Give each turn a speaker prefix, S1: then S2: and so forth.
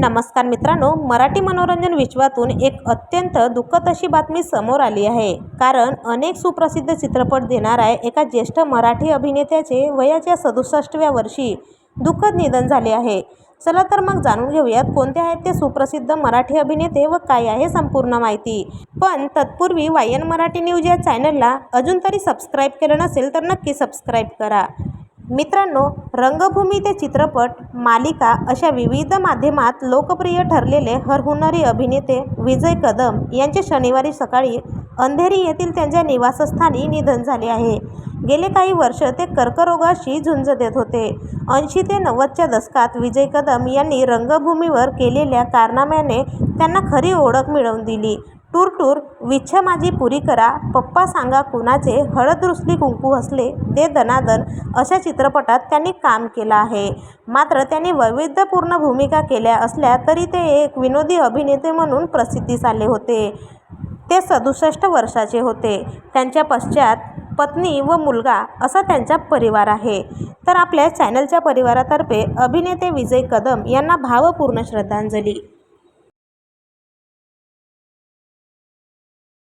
S1: नमस्कार मित्रांनो मराठी मनोरंजन विश्वातून एक अत्यंत दुःखद अशी बातमी समोर आली आहे. कारण अनेक सुप्रसिद्ध चित्रपट देणाऱ्या एका ज्येष्ठ मराठी अभिनेत्याचे वयाच्या सदुसष्टव्या वर्षी दुःखद निधन झाले आहे. चला तर मग जाणून घेऊयात कोणते आहेत ते सुप्रसिद्ध मराठी अभिनेते व काय आहे संपूर्ण माहिती. पण तत्पूर्वी वायन मराठी न्यूज या चॅनलला अजून तरी सबस्क्राईब केलं नसेल तर नक्की सबस्क्राईब करा. मित्रांनो रंगभूमी ते चित्रपट मालिका अशा विविध माध्यमात लोकप्रिय ठरलेले हरहुन्नरी अभिनेते विजय कदम यांचे शनिवारी सकाळी अंधेरी येथील त्यांच्या निवासस्थानी निधन झाले आहे. गेले काही वर्ष ते कर्करोगाशी झुंज देत होते. ऐंशी ते नव्वदच्या दशकात विजय कदम यांनी रंगभूमीवर केलेल्या कारनाम्याने त्यांना खरी ओळख मिळवून दिली. टूर टूर विच्छा माझी पुरी करा. पप्पा सांगा कुणाचे? हळद रुसली कुंकू हसले. दे दनादन. अशा चित्रपटात त्यांनी काम केलं आहे. मात्र त्यांनी वैविध्यपूर्ण भूमिका केल्या असल्या तरी ते एक विनोदी अभिनेते म्हणून प्रसिद्धीस आले होते. ते सदुसष्ट वर्षाचे होते. त्यांच्या पश्चात पत्नी व मुलगा असा त्यांचा परिवार आहे. तर आपल्या चॅनलच्या परिवारातर्फे अभिनेते विजय कदम यांना भावपूर्ण श्रद्धांजली.